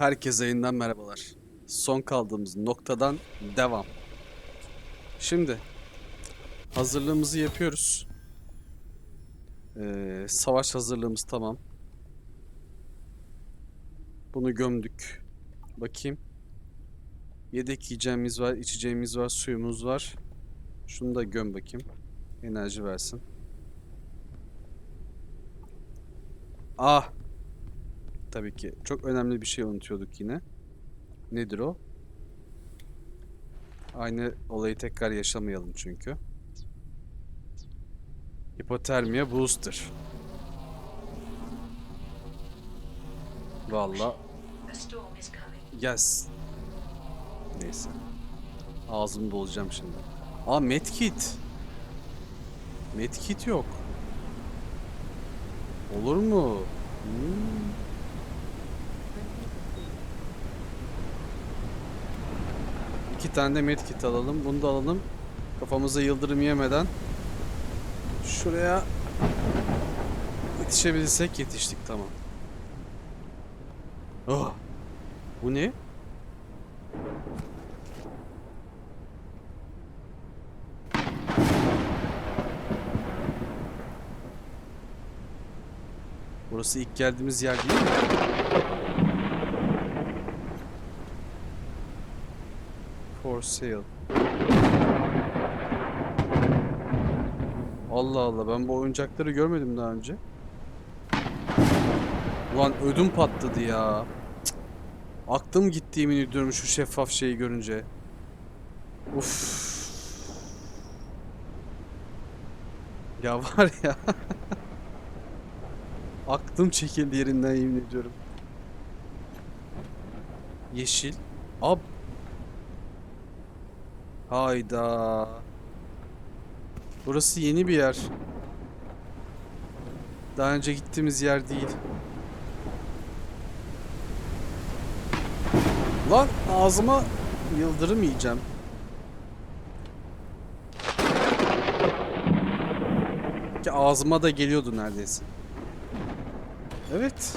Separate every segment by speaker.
Speaker 1: Herkese yayından merhabalar. Son kaldığımız noktadan devam. Şimdi hazırlığımızı yapıyoruz. Ee, savaş hazırlığımız tamam. Bunu gömdük. Bakayım. Yedek yiyeceğimiz var, içeceğimiz var, suyumuz var. Şunu da göm bakayım. Enerji versin. Ah! Tabii ki. Çok önemli bir şey unutuyorduk yine. Nedir o? Aynı olayı tekrar yaşamayalım çünkü. Hipotermia booster. Valla yes. Neyse. Ağzımı dolacağım şimdi. Aa medkit. Medkit yok. Olur mu? Hmm. İki tane de medkit alalım. Bunu da alalım. Kafamıza yıldırım yemeden. Şuraya yetişebilirsek yetiştik tamam. Oh. Bu ne? Burası ilk geldiğimiz yer değil mi? For sale. Allah Allah ben bu oyuncakları görmedim daha önce. Ulan ödüm patladı ya. Cık. Aklım gitti yemin ediyorum şu şeffaf şeyi görünce. Uf. Ya var ya. Aklım çekildi yerinden yemin ediyorum. Yeşil. Ab. Hayda. Burası yeni bir yer. Daha önce gittiğimiz yer değil. Lan ağzıma yıldırım yiyeceğim. Ki ağzıma da geliyordu neredeyse. Evet.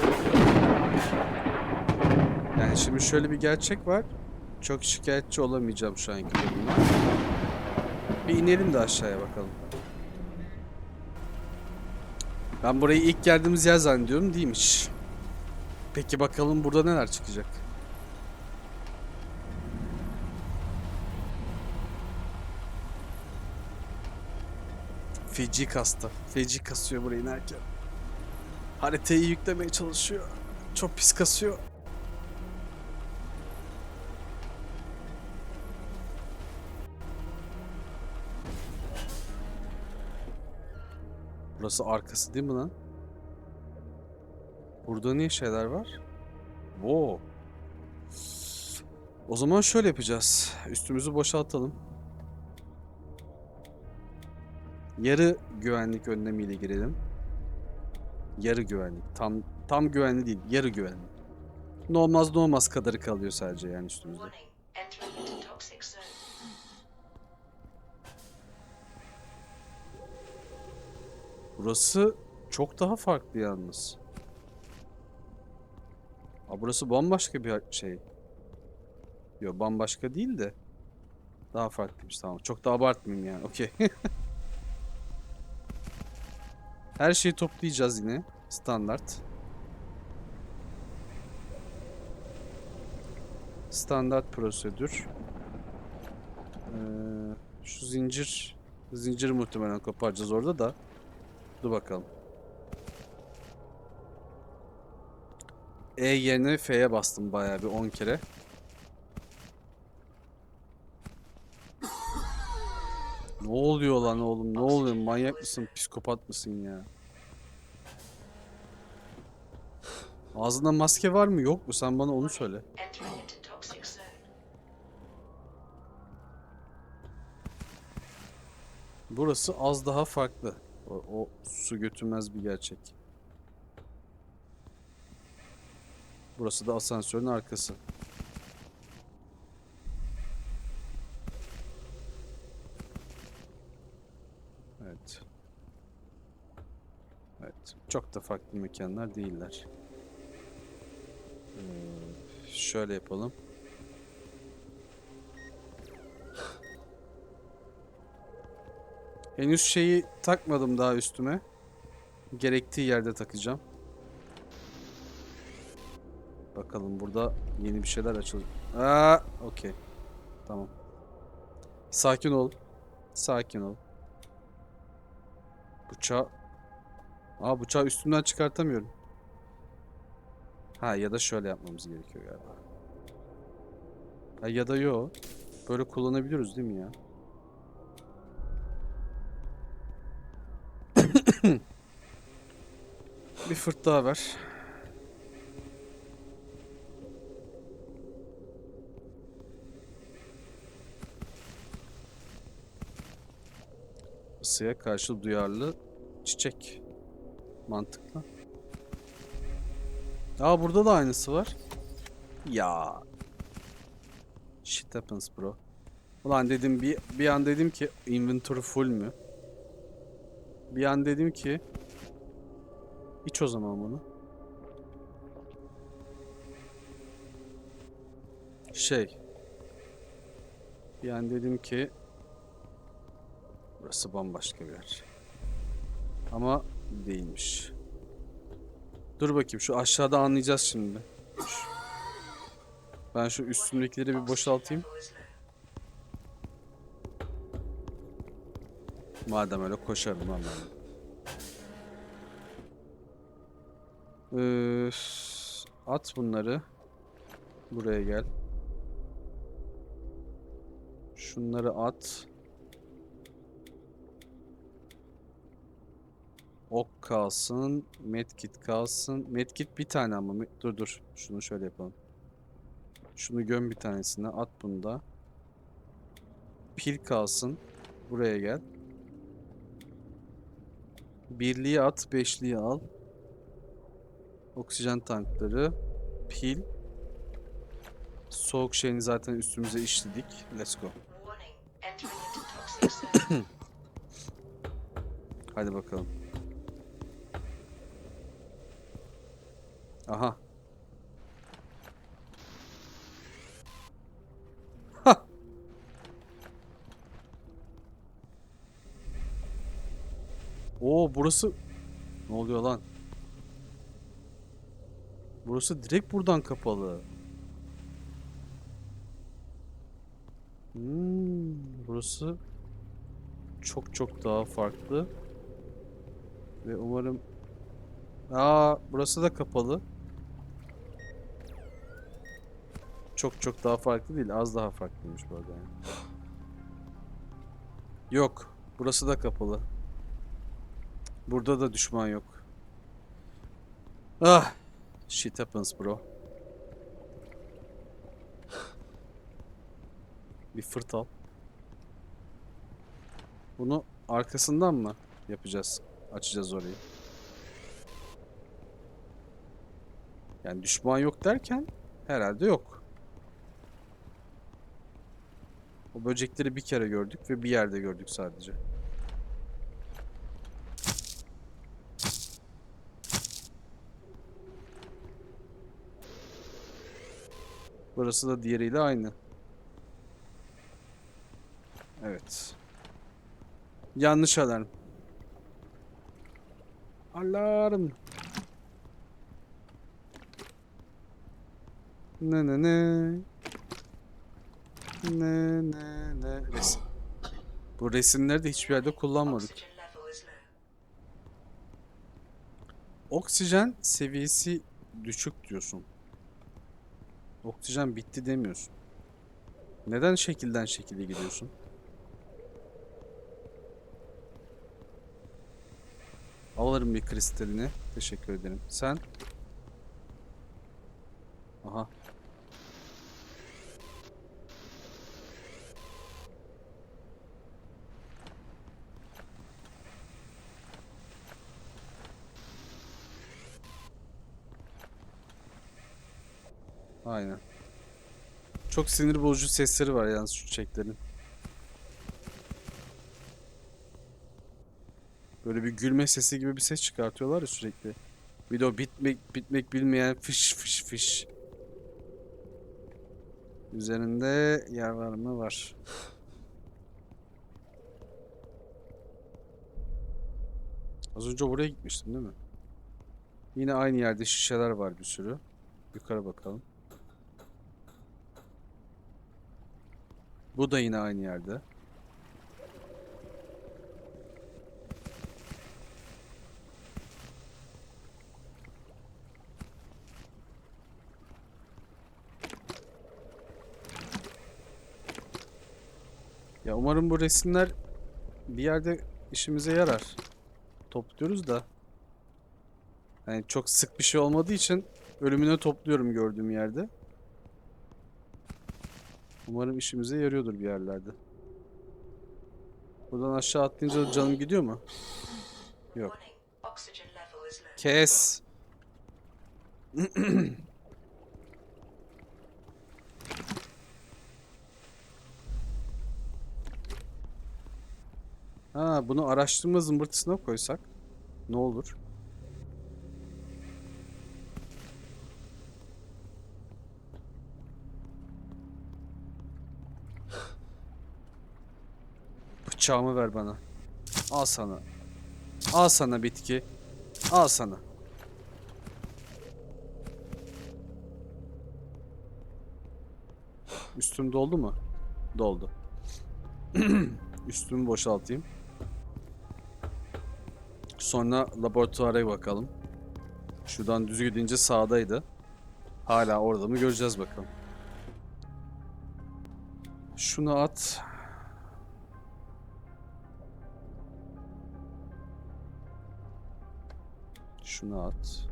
Speaker 1: Yani şimdi şöyle bir gerçek var. Çok şikayetçi olamayacağım şu anki durumda. Bir inelim de aşağıya bakalım. Ben burayı ilk geldiğimiz yer zannediyorum değilmiş. Peki bakalım burada neler çıkacak. Feci kasta. Feci kasıyor burayı inerken. Haritayı yüklemeye çalışıyor. Çok pis kasıyor. Burası arkası değil mi lan? Burada niye şeyler var? Wow. O zaman şöyle yapacağız. Üstümüzü boşaltalım. Yarı güvenlik önlemiyle girelim. Yarı güvenlik. Tam tam güvenli değil. Yarı güvenli. Ne olmaz ne olmaz kadarı kalıyor sadece yani üstümüzde. Burası çok daha farklı yalnız. Aa, burası bambaşka bir şey. Yok bambaşka değil de. Daha farklıymış tamam. Çok da abartmayayım yani. Okey. Her şeyi toplayacağız yine. Standart. Standart prosedür. Ee, şu zincir zincir muhtemelen koparacağız orada da. Dur bakalım. E yerine F'ye bastım bayağı bir 10 kere. Ne oluyor lan oğlum? Ne oluyor? Manyak mısın? Psikopat mısın ya? Ağzında maske var mı? Yok mu? Sen bana onu söyle. Burası az daha farklı. O, o su götürmez bir gerçek. Burası da asansörün arkası. Evet. Evet. Çok da farklı mekanlar değiller. Ee, Şöyle yapalım. Henüz şeyi takmadım daha üstüme. Gerektiği yerde takacağım. Bakalım burada yeni bir şeyler açılır. Aa, okey. Tamam. Sakin ol. Sakin ol. Bıçağı... Aa bıçağı üstümden çıkartamıyorum. Ha ya da şöyle yapmamız gerekiyor galiba. Ha ya da yo. Böyle kullanabiliyoruz değil mi ya? Bir fırt daha ver. Isıya karşı duyarlı çiçek. Mantıklı. Aa burada da aynısı var. Ya. Shit happens bro. Ulan dedim bir bir an dedim ki inventory full mü? Bir an dedim ki iç o zaman bunu. Şey. An dedim ki burası bambaşka bir yer. Ama değilmiş. Dur bakayım şu aşağıda anlayacağız şimdi. Ben şu üstümdekileri bir boşaltayım. Madem öyle koşarım lan ben. Üf, at bunları. Buraya gel. Şunları at. Ok kalsın. Medkit kalsın. Medkit bir tane ama. Dur dur. Şunu şöyle yapalım. Şunu göm bir tanesine. At bunu da. Pil kalsın. Buraya gel. Birliği at, beşliği al. Oksijen tankları. Pil. Soğuk şeyini zaten üstümüze işledik. Let's go. Hadi bakalım. Aha. Hah. Oo burası ne oluyor lan? Burası direkt buradan kapalı. Hmm, burası çok çok daha farklı. Ve umarım... Aa, burası da kapalı. Çok çok daha farklı değil. Az daha farklıymış bu arada yani. Yok. Burası da kapalı. Burada da düşman yok. Ah. Shit happens bro. Bir fırt al. Bunu arkasından mı yapacağız? Açacağız orayı. Yani düşman yok derken herhalde yok. O böcekleri bir kere gördük ve bir yerde gördük sadece. Burası da diğeriyle aynı. Evet. Yanlış alarm. Alarm. Ne ne ne. Ne ne ne. Resim. Bu resimleri de hiçbir yerde kullanmadık. Oksijen seviyesi düşük diyorsun. Oksijen bitti demiyorsun. Neden şekilden şekile gidiyorsun? Alırım bir kristalini. Teşekkür ederim. Sen? Aha. Aynen. Çok sinir bozucu sesleri var yalnız şu çiçeklerin. Böyle bir gülme sesi gibi bir ses çıkartıyorlar ya sürekli. Bir de o bitmek bitmek bilmeyen fış fış fış. Üzerinde yer var mı? Var. Az önce buraya gitmiştim değil mi? Yine aynı yerde şişeler var bir sürü. Yukarı bakalım. Bu da yine aynı yerde. Ya umarım bu resimler bir yerde işimize yarar. Topluyoruz da. Yani çok sık bir şey olmadığı için ölümüne topluyorum gördüğüm yerde. Umarım işimize yarıyordur bir yerlerde. Buradan aşağı atlayınca canım gidiyor mu? Yok. Kes. Ha, bunu araştırma zımbırtısına koysak ne olur? Bıçağımı ver bana. Al sana. Al sana bitki. Al sana. Üstüm doldu mu? Doldu. Üstümü boşaltayım. Sonra laboratuvara bakalım. Şuradan düz gidince sağdaydı. Hala orada mı göreceğiz bakalım. Şunu at. Şunu at.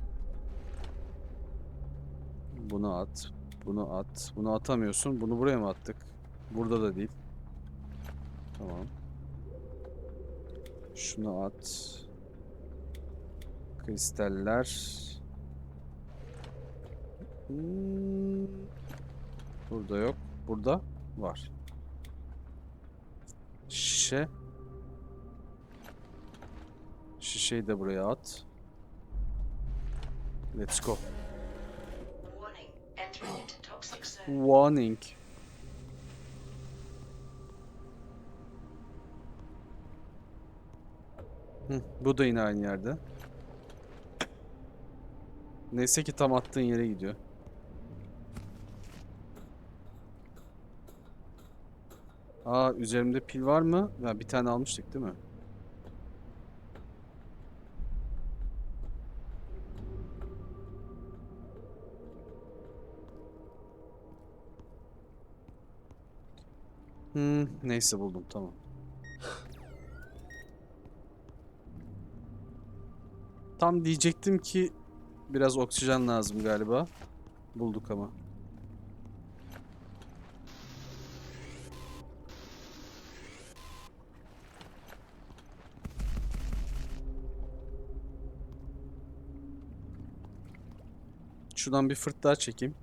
Speaker 1: Bunu at. Bunu at. Bunu atamıyorsun. Bunu buraya mı attık? Burada da değil. Tamam. Şunu at. Kristaller. Hmm. Burada yok. Burada var. Şişe. Şişeyi de buraya at. Let's go.
Speaker 2: Warning. Entering into toxic zone.
Speaker 1: Warning. Hı, bu da yine aynı yerde. Neyse ki tam attığın yere gidiyor. Aa üzerimde pil var mı? Ya bir tane almıştık değil mi? Hmm, neyse buldum tamam. Tam diyecektim ki biraz oksijen lazım galiba. Bulduk ama. Şuradan bir fırt daha çekeyim.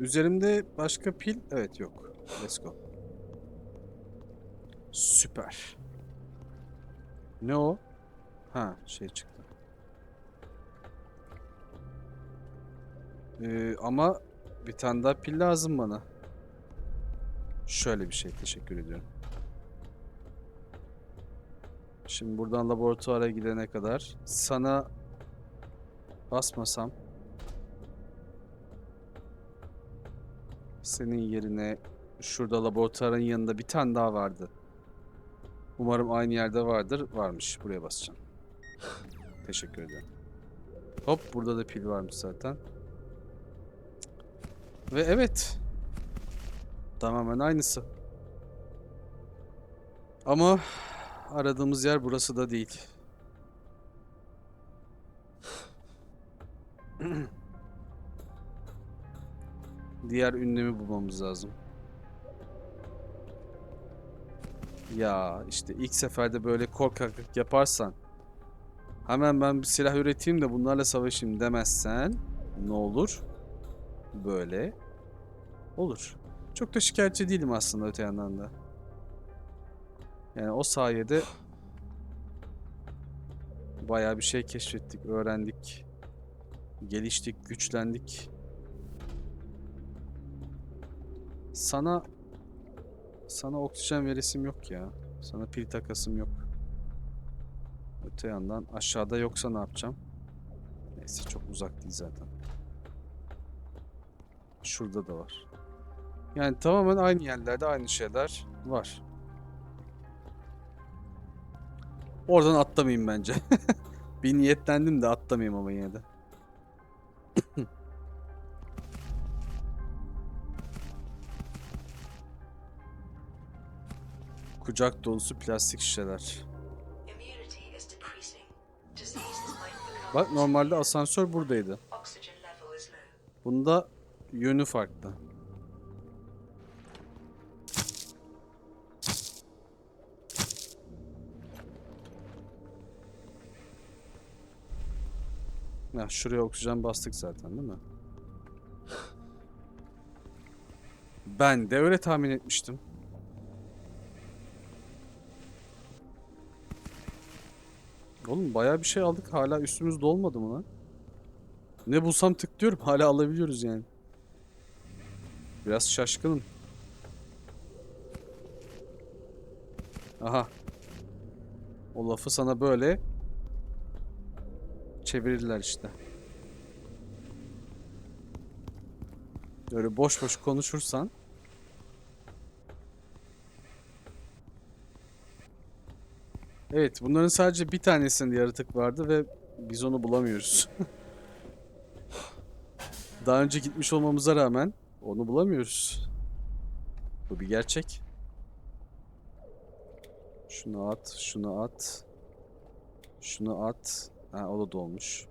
Speaker 1: Üzerimde başka pil? Evet yok. Let's go. Süper. Ne o? Ha şey çıktı. Ee, ama bir tane daha pil lazım bana. Şöyle bir şey teşekkür ediyorum. Şimdi buradan laboratuvara gidene kadar sana basmasam senin yerine şurada laboratuvarın yanında bir tane daha vardı. Umarım aynı yerde vardır. Varmış. Buraya basacağım. Teşekkür ederim. Hop burada da pil varmış zaten. Ve evet. Tamamen aynısı. Ama aradığımız yer burası da değil. Diğer ünlemi bulmamız lazım. Ya işte ilk seferde böyle korkaklık yaparsan hemen ben bir silah üreteyim de bunlarla savaşayım demezsen ne olur? Böyle olur. Çok da şikayetçi değilim aslında öte yandan da. Yani o sayede bayağı bir şey keşfettik, öğrendik, geliştik, güçlendik. Sana sana oksijen veresim yok ya. Sana pil takasım yok. Öte yandan aşağıda yoksa ne yapacağım? Neyse çok uzak değil zaten. Şurada da var. Yani tamamen aynı yerlerde aynı şeyler var. Oradan atlamayayım bence. Bir niyetlendim de atlamayayım ama yine de. Kucak dolusu plastik şişeler. Bak normalde asansör buradaydı. Bunda yönü farklı. Ya şuraya oksijen bastık zaten değil mi? Ben de öyle tahmin etmiştim. Oğlum bayağı bir şey aldık. Hala üstümüz dolmadı mı lan? Ne bulsam tıklıyorum. Hala alabiliyoruz yani. Biraz şaşkınım. Aha. O lafı sana böyle çevirirler işte. Böyle boş boş konuşursan Evet, bunların sadece bir tanesinde yaratık vardı ve biz onu bulamıyoruz. Daha önce gitmiş olmamıza rağmen onu bulamıyoruz. Bu bir gerçek. Şunu at, şunu at. Şunu at. Ha o da dolmuş.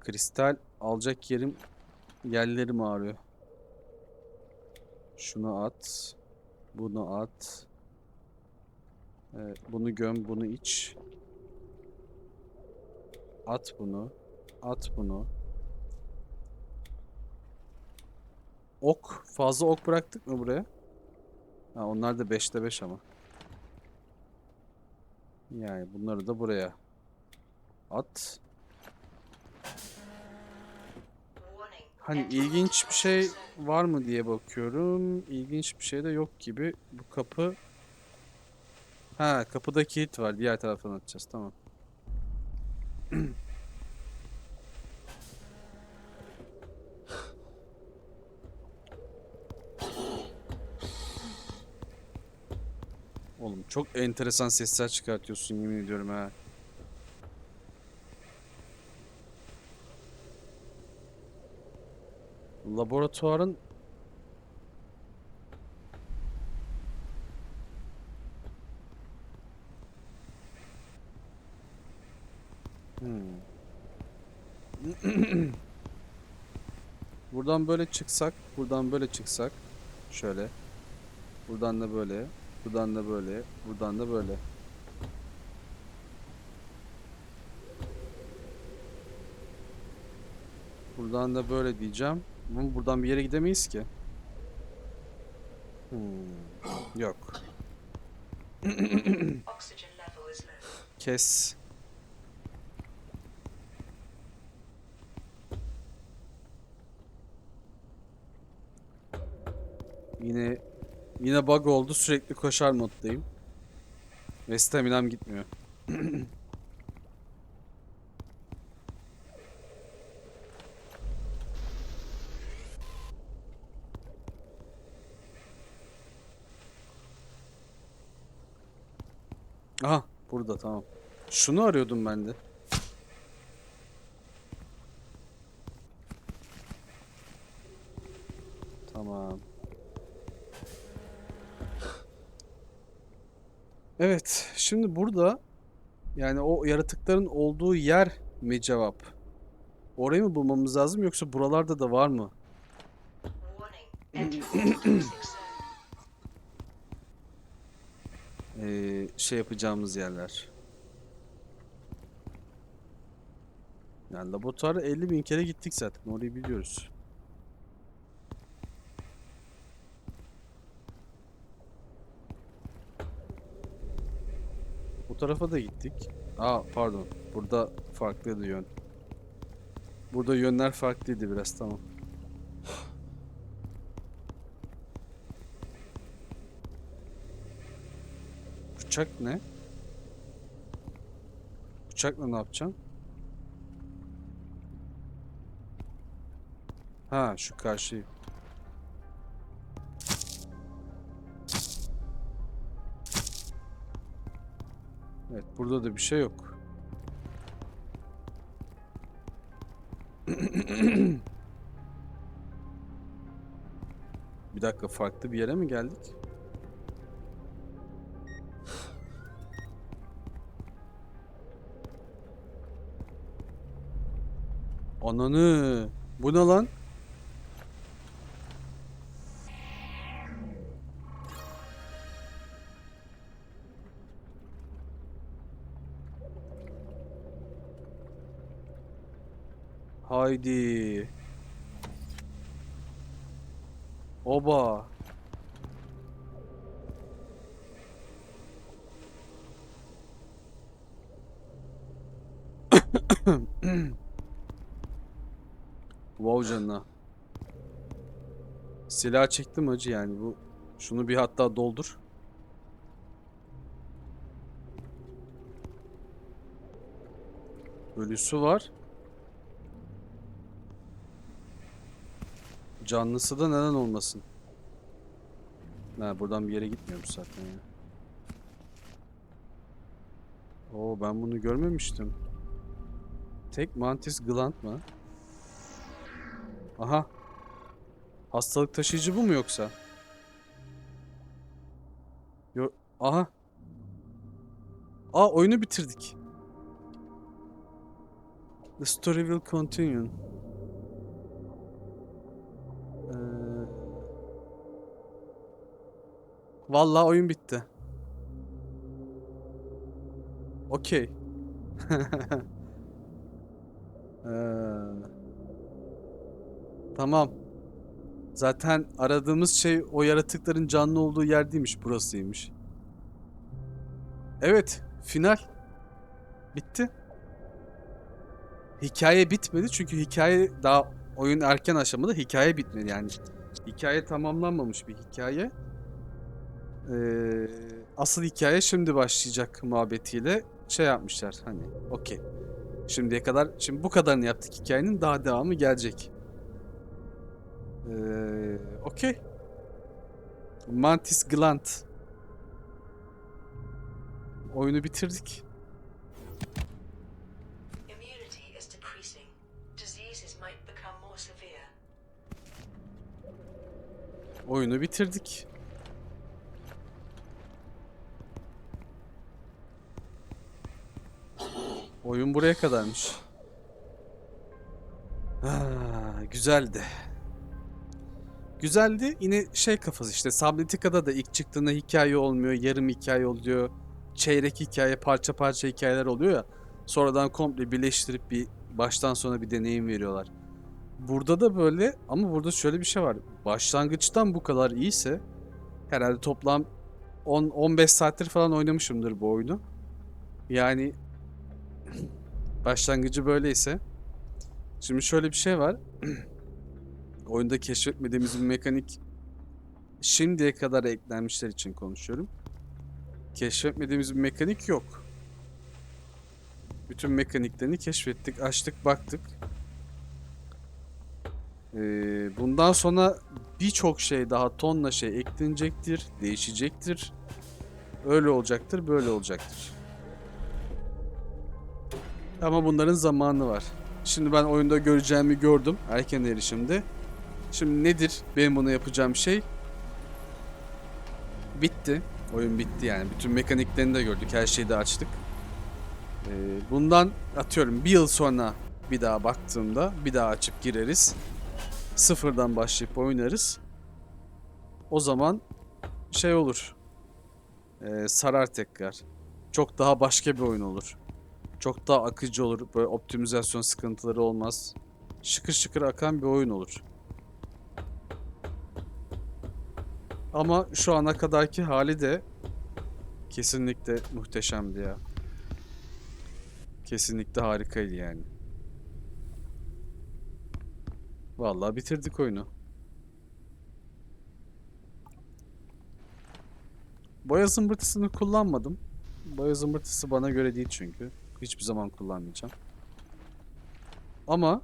Speaker 1: Kristal alacak yerim yerlerim ağrıyor. Şunu at. Bunu at. Evet, bunu göm, bunu iç. At bunu. At bunu. Ok. Fazla ok bıraktık mı buraya? Ha, onlar da 5'te 5 ama. Yani bunları da buraya. At. Hani ilginç bir şey var mı diye bakıyorum. İlginç bir şey de yok gibi. Bu kapı... Ha kapıda kilit var. Diğer taraftan açacağız. Tamam. Oğlum çok enteresan sesler çıkartıyorsun yemin ediyorum ha. Laboratuvarın Hmm. Buradan böyle çıksak, buradan böyle çıksak, şöyle. Buradan da böyle, buradan da böyle, buradan da böyle. Buradan da böyle diyeceğim. Ama buradan bir yere gidemeyiz ki. Hmm. Yok.
Speaker 2: Oxygen level is low.
Speaker 1: Kes. Yine yine bug oldu. Sürekli koşar moddayım. Ve staminam gitmiyor. Aha burada tamam. Şunu arıyordum ben de. Tamam. Evet, şimdi burada yani o yaratıkların olduğu yer mi cevap? Orayı mı bulmamız lazım yoksa buralarda da var mı? Ee, şey yapacağımız yerler. Yani laboratuvara 50 bin kere gittik zaten. Orayı biliyoruz. tarafa da gittik. Aa pardon. Burada farklıydı yön. Burada yönler farklıydı biraz tamam. Bıçak ne? Bıçakla ne yapacağım? Ha şu karşıyı. Burada da bir şey yok. Bir dakika farklı bir yere mi geldik? Ananı. Bu ne lan? Haydi. Oba. Wow canına. Silah çektim acı yani bu. Şunu bir hatta doldur. Ölüsü var. Canlısı da neden olmasın? Ha buradan bir yere gitmiyormuş zaten ya. Oo ben bunu görmemiştim. Tek mantis gland mı? Aha. Hastalık taşıyıcı bu mu yoksa? Yo Aha. Aa oyunu bitirdik. The story will continue. Vallahi oyun bitti. Okey. Ee, Tamam. Zaten aradığımız şey o yaratıkların canlı olduğu yer değilmiş, burasıymış. Evet, final. Bitti. Hikaye bitmedi çünkü hikaye daha oyun erken aşamada hikaye bitmedi yani. Hikaye tamamlanmamış bir hikaye. Ee, asıl hikaye şimdi başlayacak muhabbetiyle şey yapmışlar hani okey. Şimdiye kadar şimdi bu kadarını yaptık hikayenin daha devamı gelecek. Ee, okey. Mantis Gland. Oyunu bitirdik.
Speaker 2: Immunity is
Speaker 1: Oyun buraya kadarmış. Ha, güzeldi. Güzeldi. Yine şey kafası işte. Subnautica'da da ilk çıktığında hikaye olmuyor. Yarım hikaye oluyor. Çeyrek hikaye, parça parça hikayeler oluyor ya. Sonradan komple birleştirip bir baştan sona bir deneyim veriyorlar. Burada da böyle ama burada şöyle bir şey var. Başlangıçtan bu kadar iyiyse herhalde toplam 10-15 saattir falan oynamışımdır bu oyunu. Yani başlangıcı böyleyse. Şimdi şöyle bir şey var. Oyunda keşfetmediğimiz bir mekanik şimdiye kadar eklenmişler için konuşuyorum. Keşfetmediğimiz bir mekanik yok. Bütün mekaniklerini keşfettik, açtık, baktık. Ee, bundan sonra birçok şey daha tonla şey eklenecektir, değişecektir. Öyle olacaktır, böyle olacaktır. Ama bunların zamanı var. Şimdi ben oyunda göreceğimi gördüm erken erişimde. Şimdi nedir benim bunu yapacağım şey? Bitti. Oyun bitti yani. Bütün mekaniklerini de gördük. Her şeyi de açtık. Ee, bundan atıyorum bir yıl sonra bir daha baktığımda bir daha açıp gireriz. Sıfırdan başlayıp oynarız. O zaman şey olur. Ee, sarar tekrar. Çok daha başka bir oyun olur. Çok daha akıcı olur. Böyle optimizasyon sıkıntıları olmaz. Şıkır şıkır akan bir oyun olur. Ama şu ana kadarki hali de kesinlikle muhteşemdi ya. Kesinlikle harikaydı yani. Vallahi bitirdik oyunu. Boya zımbırtısını kullanmadım. Boya zımbırtısı bana göre değil çünkü. Hiçbir zaman kullanmayacağım. Ama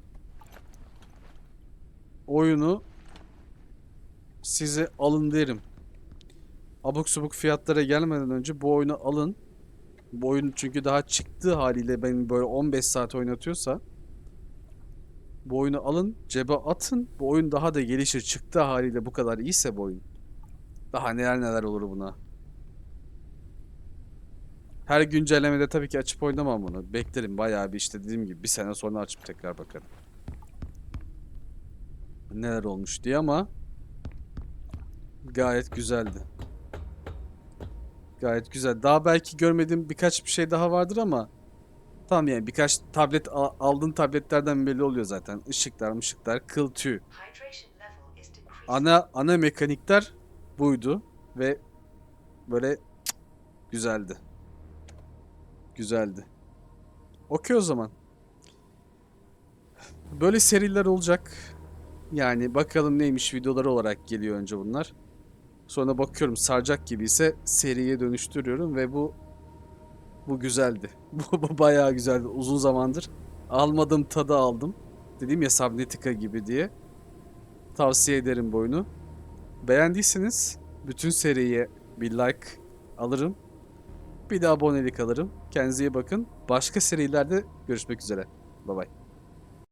Speaker 1: oyunu size alın derim. Abuk subuk fiyatlara gelmeden önce bu oyunu alın. Bu oyun çünkü daha çıktığı haliyle beni böyle 15 saat oynatıyorsa bu oyunu alın, cebe atın. Bu oyun daha da gelişir. Çıktığı haliyle bu kadar iyiyse bu oyun. Daha neler neler olur buna. Her güncellemede tabii ki açıp oynamam bunu. Beklerim bayağı bir işte dediğim gibi bir sene sonra açıp tekrar bakarım. Neler olmuş diye ama gayet güzeldi. Gayet güzel. Daha belki görmediğim birkaç bir şey daha vardır ama tamam yani birkaç tablet al- aldığın tabletlerden belli oluyor zaten. Işıklar, mışıklar, kıl tüy. Ana ana mekanikler buydu ve böyle cık, güzeldi. Güzeldi. Okey o zaman. Böyle seriler olacak. Yani bakalım neymiş videoları olarak geliyor önce bunlar. Sonra bakıyorum saracak gibi ise seriye dönüştürüyorum ve bu bu güzeldi. Bu, bu bayağı güzeldi. Uzun zamandır almadığım tadı aldım. Dedim ya Subnautica gibi diye. Tavsiye ederim bu oyunu. Beğendiyseniz bütün seriye bir like alırım. Bir de abonelik alırım. Kendinize iyi bakın. Başka serilerde görüşmek üzere. Bye bye.